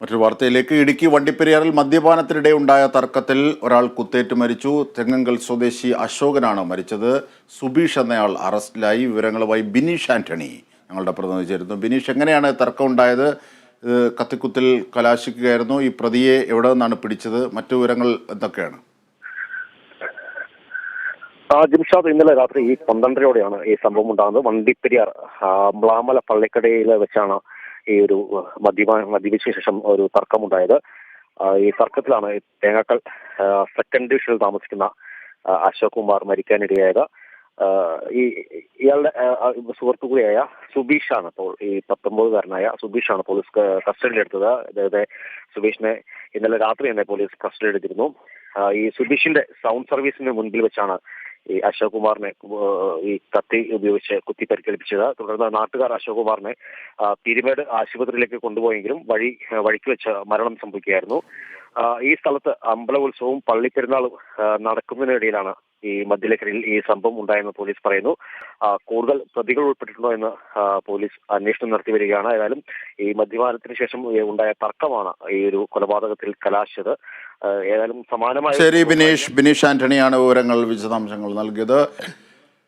മറ്റൊരു വാർത്തയിലേക്ക്. ഇടുക്കി വണ്ടിപ്പെരിയാറിൽ മദ്യപാനത്തിനിടെ ഉണ്ടായ തർക്കത്തിൽ ഒരാൾ കുത്തേറ്റ് മരിച്ചു. തെങ്ങങ്കൽ സ്വദേശി അശോകനാണ് മരിച്ചത്. സുബീഷ് എന്നയാൾ അറസ്റ്റിലായി. വിവരങ്ങളുമായി ബിനീഷ് ആന്റണി ഞങ്ങളുടെ പ്രതിനിധി ചേരുന്നു ബിനീഷ് എങ്ങനെയാണ് തർക്കം ഉണ്ടായത്? കത്തിക്കുത്തിൽ കലാശിക്കുകയായിരുന്നു. ഈ പ്രതിയെ എവിടെ നിന്നാണ് പിടിച്ചത്? മറ്റു വിവരങ്ങൾ എന്തൊക്കെയാണ്? ജിംഷാദ് ഇന്നലെ രാത്രി പന്ത്രണ്ടരയോടെയാണ് ഈ സംഭവം ഉണ്ടാകുന്നത്. വണ്ടിപ്പെരിയാർ മ്ലാമല പള്ളിക്കടയിൽ വെച്ചാണ് ഈ ഒരു മദ്യപ മദ്യപിച്ച ശേഷം ഒരു തർക്കമുണ്ടായത്. ഈ തർക്കത്തിലാണ് തേങ്ങാക്കൽ സെക്കൻഡ് ഡിവിഷനിൽ താമസിക്കുന്ന അശോക് കുമാർ മരിക്കാനിടയായത്. ഈ ഇയാളുടെ സുഹൃത്തു കൂടിയായ സുബീഷാണ് ഇപ്പോൾ ഈ പത്തൊമ്പതുകാരനായ സുബീഷാണ് പോലീസ് കസ്റ്റഡിയിലെടുത്തത് അദ്ദേഹത്തെ സുബീഷിനെ ഇന്നലെ രാത്രി തന്നെ പോലീസ് കസ്റ്റഡിയിലെടുത്തിരുന്നു ഈ സുബീഷിന്റെ സൗണ്ട് സർവീസിന് മുൻപിൽ വെച്ചാണ് ഈ അശോക് കുമാറിനെ ഈ കത്തി ഉപയോഗിച്ച് കുത്തി പരിക്കേൽപ്പിച്ചത്. തുടർന്ന് നാട്ടുകാർ അശോക് കുമാറിനെ പിരിമേട് ആശുപത്രിയിലേക്ക് കൊണ്ടുപോയെങ്കിലും വഴി വഴിക്ക് വെച്ച് മരണം സംഭവിക്കുകയായിരുന്നു. ഈ സ്ഥലത്ത് അമ്പല ഉത്സവവും പള്ളിപ്പെരുന്നാളും നടക്കുന്നതിനിടയിലാണ് ഈ മധ്യലക്കരയിൽ ഈ സംഭവം ഉണ്ടായെന്ന് പോലീസ് പറയുന്നു. കൂടുതൽ പ്രതികൾ ഉൾപ്പെട്ടിട്ടുണ്ടോ എന്ന് പോലീസ് അന്വേഷണം നടത്തി വരികയാണ്. ഏതായാലും ഈ മദ്യപാനത്തിന് ശേഷം ഉണ്ടായ തർക്കമാണ് ഈ ഒരു കൊലപാതകത്തിൽ കലാശിച്ചത്. ഏതായാലും സമാനമായ ശരി ബിനീഷ് ബിനീഷ് ആന്റണിയാണ് വിവരങ്ങൾ വിശദാംശങ്ങൾ നൽകിയത്.